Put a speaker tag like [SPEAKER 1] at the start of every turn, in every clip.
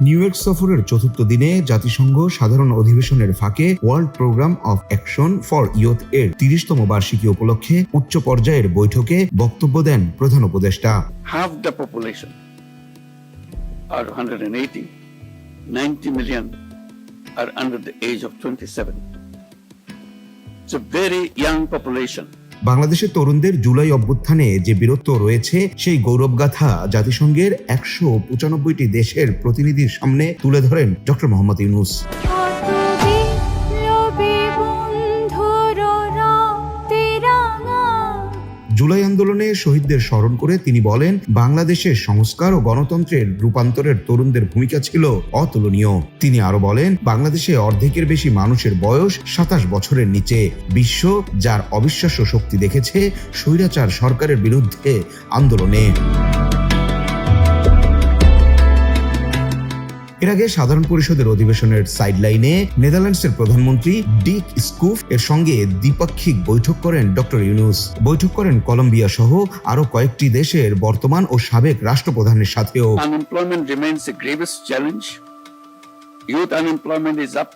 [SPEAKER 1] New York সফরের চতুর্থ দিনে জাতিসংঘ সাধারণ অধিবেশনের ফাঁকে World Programme of Action for Youth এর তিরিশতম বার্ষিকী উপলক্ষে উচ্চ পর্যায়ের বৈঠকে বক্তব্য দেন প্রধান উপদেষ্টা
[SPEAKER 2] half the population are 180, 90 million are under the age of 27. It's a very young.
[SPEAKER 1] বাংলাদেশের তরুণদের জুলাই অভ্যুত্থানে যে বীরত্ব রয়েছে, সেই গৌরবগাথা জাতিসংঘের একশো পঁচানব্বইটি দেশের প্রতিনিধির সামনে তুলে ধরেন ডক্টর মোহাম্মদ ইউনুস। জুলাই আন্দোলনে শহীদদের স্মরণ করে তিনি বলেন, বাংলাদেশের সংস্কার ও গণতন্ত্রের রূপান্তরের তরুণদের ভূমিকা ছিল অতুলনীয়। তিনি আরও বলেন, বাংলাদেশে অর্ধেকের বেশি মানুষের বয়স সাতাশ বছরের নিচে। বিশ্ব, যার অবিশ্বাস্য শক্তি দেখেছে, স্বৈরাচার সরকারের বিরুদ্ধে আন্দোলনে। এর আগে সাধারণ পরিষদের অধিবেশনের সাইডলাইনে নেদারল্যান্ডসের প্রধানমন্ত্রী ডিক স্কুফ এর সঙ্গে দ্বিপাক্ষিক বৈঠক করেন ডক্টর ইউনুস বৈঠক করেন কলম্বিয়া সহ আরও কয়েকটি দেশের বর্তমান ও সাবেক রাষ্ট্রপ্রধানের সাথেও
[SPEAKER 2] Unemployment remains a grievous challenge. Youth unemployment is up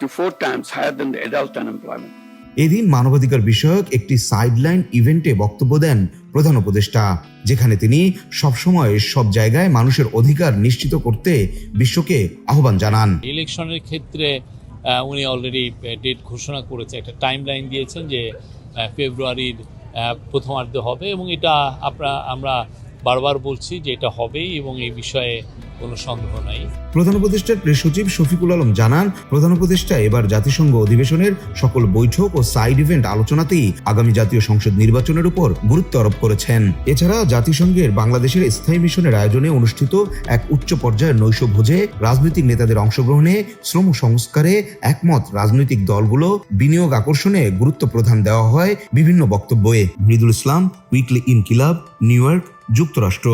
[SPEAKER 2] to four times higher than the adult unemployment.
[SPEAKER 1] এদিন মানবাধিকার বিষয়ক একটি সাইডলাইন ইভেন্টে বক্তব্য দেন প্রধান উপদেষ্টা, যেখানে তিনি সবসময় সব জায়গায় মানুষের অধিকার নিশ্চিত করতে বিশ্বকে আহ্বান জানান।
[SPEAKER 3] ইলেকশনের ক্ষেত্রে উনি অলরেডি ডেট ঘোষণা করেছে, একটা টাইম লাইন দিয়েছেন যে ফেব্রুয়ারির প্রথমার্ধে হবে এবং এটা আমরা আমরা বারবার বলছি যে এটা হবেই এবং এই বিষয়ে কোনো সন্দেহ নাই।
[SPEAKER 1] প্রধান উপদেষ্টার প্রেস সচিব শফিকুল আলম জানান, প্রধান উপদেষ্টা এবার জাতিসংঘ অধিবেশনের সকল বৈঠক ও সাইড ইভেন্ট আলোচনাতেই আগামী জাতীয় সংসদ নির্বাচনের উপর গুরুত্ব আরোপ করেছেন। এছাড়া জাতিসংঘের বাংলাদেশের স্থায়ী মিশনের আয়োজনে অনুষ্ঠিত এক উচ্চ পর্যায়ের নৈশ ভোজে রাজনৈতিক নেতাদের অংশগ্রহণে শ্রম সংস্কারে একমত রাজনৈতিক দলগুলো বিনিয়োগ আকর্ষণে গুরুত্ব প্রদান দেওয়া হয় বিভিন্ন বক্তব্যে। Mridul Islam, Weekly Inqilab, New York, যুক্তরাষ্ট্র।